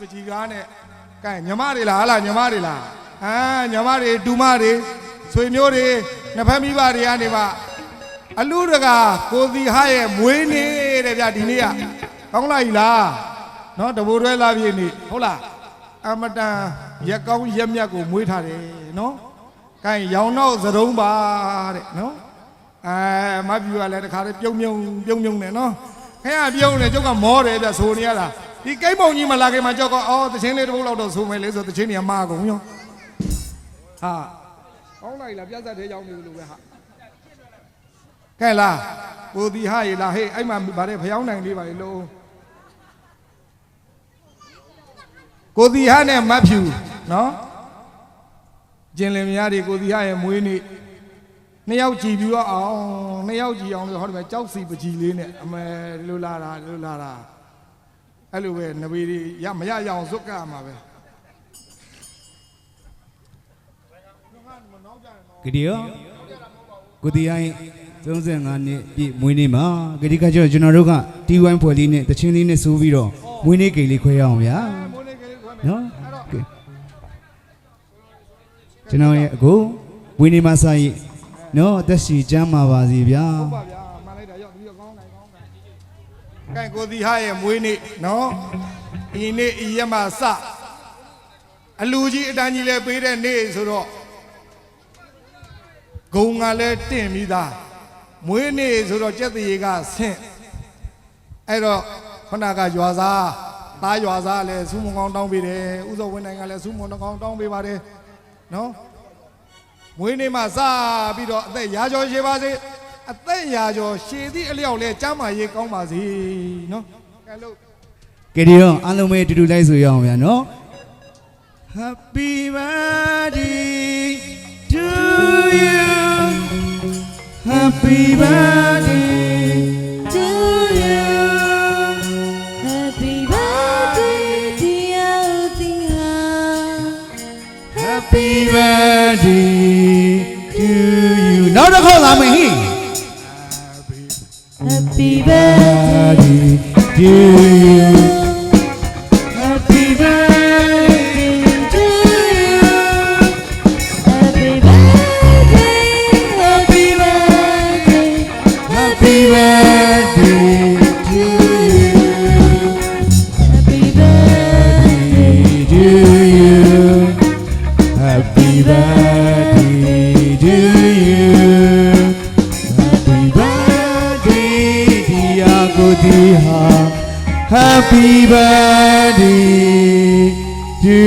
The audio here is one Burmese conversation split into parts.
ပကြီးကားနဲ့ကဲညီမတွေလားဟာလားညီမတွေလားအာညီမတွေတူမတွေဆွေမျိုးတွေနှစ်ဖက်မိဘတွေကနေပါအလူတကာကိုစီဟရဲ့မွေးနေ့တဲ့ဗျဒီနေ့ကကောင်းလိုက်လားနော်တဘိုးတွဲလာပြည့်နေ့ဟုတ်လားအမတန်ရက်ကောင်းရက်မြတ်ကိုမွေးထားတယ်နော်ကဲရောင်တော့သရုံးပါတဲ့နော်အဲမပြူကလည်းတခါတည်းပြုံးပြုံးပြုံးပြုံးနေနော်ခင်ဗျာပြုံးနေကျုပ်ကမောတယ်ဗျဆိုနေရတာ ဒီကိတ်ပုံကြီးမလာခင်မှာကြောက်ကအော်တချင်းလေးတစ်ပုတ်လောက်တော့ဆိုမယ်လေဆိုတချင်းနေမှာကုန်ရောဟာကောင်းလိုက်လားပြတ်သက်သေးရောက်နေလို့ပဲဟာကဲလားကိုဒီဟာရေလားဟေးအဲ့မှာဗါတဲ့ဖျောင်းနိုင်လေးပါလေလို့ကိုဒီဟာနဲ့မတ်ဖြူနော်ကျင်လင်များတွေကိုဒီဟာရဲ့မွေးနေ့နှစ်ယောက်ကြည်ပြီးတော့အောင်နှစ်ယောက်ကြည်အောင်လို့ဟောဒီမှာကြောက်စီပကြီးလေးနဲ့အမဲဒီလိုလာတာဒီလိုလာတာ အဲ့လိုပဲနဘေးတွေရမရရအောင်ဇွတ်ကမှာပဲဂဒီယောကိုတီအိုင်35နှစ်ပြည့်မွေးနေ့မှာဂဒီကကျတော့ကျွန်တော်တို့က T1 ဖွဲ့လေးနဲ့တချင်းလေးနဲ့ဆိုးပြီးတော့မွေးနေ့ကိတ်လေးခွဲရအောင်ဗျာမိုးလေးကလေးခွဲမယ်နော်ကဲကျွန်တော်ရဲ့အကိုမွေးနေ့မှာစာရိနော်အသက်ရှိကျမ်းပါပါစီဗျာဟုတ်ပါဗျာမှန်လိုက်တာရောက်ပြီးတော့ကောင်းနိုင်ကောင်းနိုင် ကဲကိုဒီဟာရဲ့မွေးနေ့နော်ဒီနေ့ဤရက်မှာစအလူကြီးအတန်းကြီးလဲပေးတဲ့နေ့ဆိုတော့ဂုံကလည်းတင့်ပြီးသားမွေးနေ့ဆိုတော့ကြက်တရေကဆင့်အဲ့တော့ခဏကရွာသားသားရွာသားလည်းစူးမွန်ကောင်းတောင်းပေးတယ်ဥဇော်ဝင်းနိုင်ကလည်းစူးမွန်ကောင်းတောင်းပေးပါတယ်နော်မွေးနေ့မှာစပြီးတော့အသက်ရာကျော်ရှည်ပါစေ အသက်ရာကျော်ရှည်သည့်အလျောက်လဲကျမ်းမာရေးကောင်းပါစေနော်ကဲလို့ ကဲဒီတော့အားလုံးပဲအတူတူလိုက်ဆိုရအောင်ဗျာနော် Happy birthday to you Happy birthday to you. Happy birthday, dear dear. Happy birthday to you နောက်တစ်ခေါက်လာမယ်ဟိ Happy birthday, you happy birthday to you. Happy birthday, happy birthday, Happy birthday to you happy birthday. to you Happy birthday Happy birthday to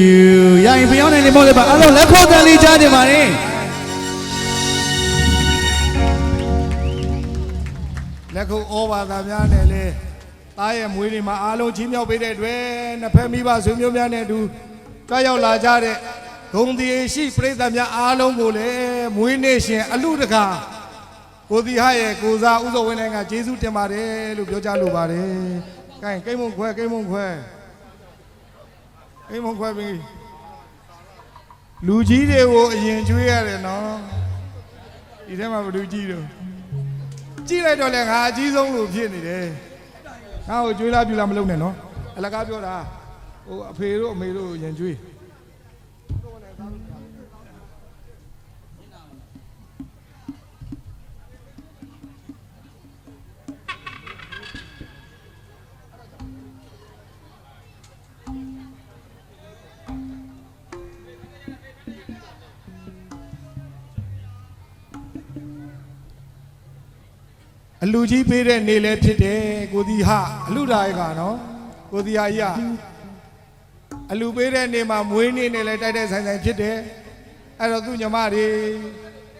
you ရရင်ပြောင်းနေနေမို့လေပါအားလုံးလက်ခေါ်တန်လေးကြားကြပါနဲ့လက်ခုပ်ဩဘာသာများနဲ့လဲသားရဲ့မွေးနေ့မှာအားလုံးချင်းမြောက်ပေးတဲ့အတွက်နှစ်ဖက်မိဘဆွေမျိုးများနဲ့အတူကြွရောက်လာကြတဲ့ဂုံတီရှိပြိဿများအားလုံးကိုလည်းမွေးနေ့ရှင်အလူတကာ ကိုတီဟရဲ့ကိုစားဥဇော်ဝင်းနိုင်ကကျေးဇူးတင်ပါတယ်လို့ပြောကြားလိုပါတယ်။ကဲကိမ့်မုံခွဲကိမ့်မုံခွဲကိမ့်မုံခွဲပြီလူကြီးတွေကိုအရင်ကျွေးရတယ်နော်ဒီထဲမှာဘယ်လူကြီးတော့ကြည့်လိုက်တော့လည်းငါအကြီးဆုံးလို့ဖြစ်နေတယ်။ငါ့ကိုကြွေးလားပြူလားမလုပ်နဲ့နော်။အလကားပြောတာဟိုအဖေတို့အမေတို့ရင်ကြွေး အလူကြီးပေးတဲ့နေလဲဖြစ်တယ်ကိုဒီဟာအလူဒါရကနော်ကိုဒီဟာကြီးကအလူပေးတဲ့နေမှာမွေးနေ့နဲ့လဲတိုက်တိုက်ဆိုင်ဆိုင်ဖြစ်တယ်အဲ့တော့သူ့ညီမတွေ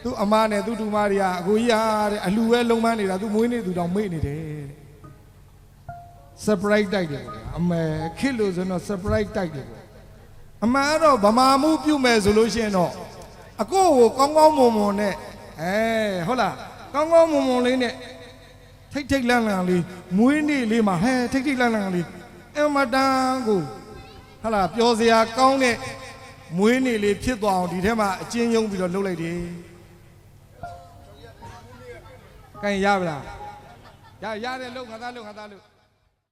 သူ့အမနဲ့သူ့တူမတွေကအကိုကြီးဟာတဲ့အလူပဲလုံးမန်းနေတာသူမွေးနေ့သူတောင်မေ့နေတယ်တဲ့ surprise တိုက်တယ်ပေါ့အမေခစ်လို့ဆိုတော့ surprise တိုက်တယ်ပေါ့အမှန်ကတော့ဗမာမှုပြုမယ်ဆိုလို့ရှိရင်တော့အကိုကိုကောင်းကောင်းမွန်မွန်နဲ့အဲဟုတ်လားကောင်းကောင်းမွန်မွန်လေးနဲ့ ထိတ်ထိတ်လန့်လန့်လေးမွေးနေ့လေးမှာဟဲထိတ်ထိတ်လန့်လန့်လေးအမတန်ကိုဟာလာပျော်စရာကောင်းတဲ့မွေးနေ့လေးဖြစ်သွားအောင်ဒီထဲမှာအချင်းယုံပြီးတော့လှုပ်လိုက်တယ်။ကဲရပါလား။ရရတယ်လှုပ်ငါသားလှုပ်ငါသားလှုပ်